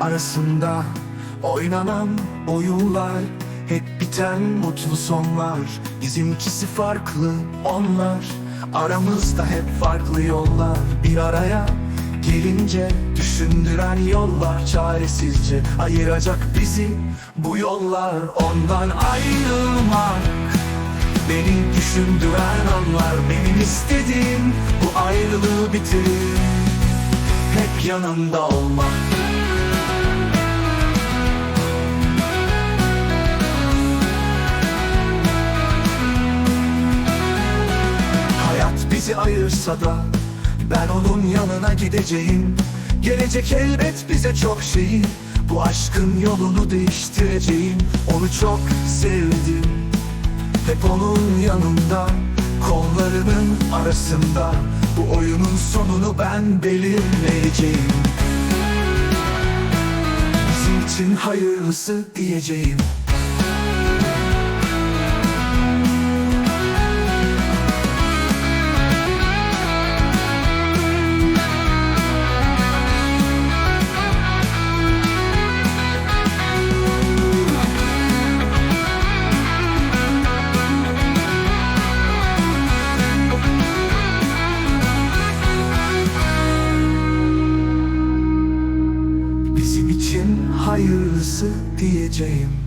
arasında Oynanan oyunlar. Hep biten mutlu sonlar Bizimkisi farklı onlar. Aramızda hep farklı yollar Bir araya gelince Düşündüren yollar. Çaresizce ayıracak bizi Bu yollar. Ondan ayrılmak Beni düşündüren anlar. Benim istediğim bu ayrılığı bitirir Hep yanında olmak bizi ayırsa da Ben onun yanına gideceğim. Gelecek elbet bize çok şey Bu aşkın yolunu değiştireceğim. Onu çok sevdim Hep onun yanında Kollarının arasında. Bu oyunun sonunu ben belirleyeceğim. Bizim için hayırlısı diyeceğim hayırlısı diyeceğim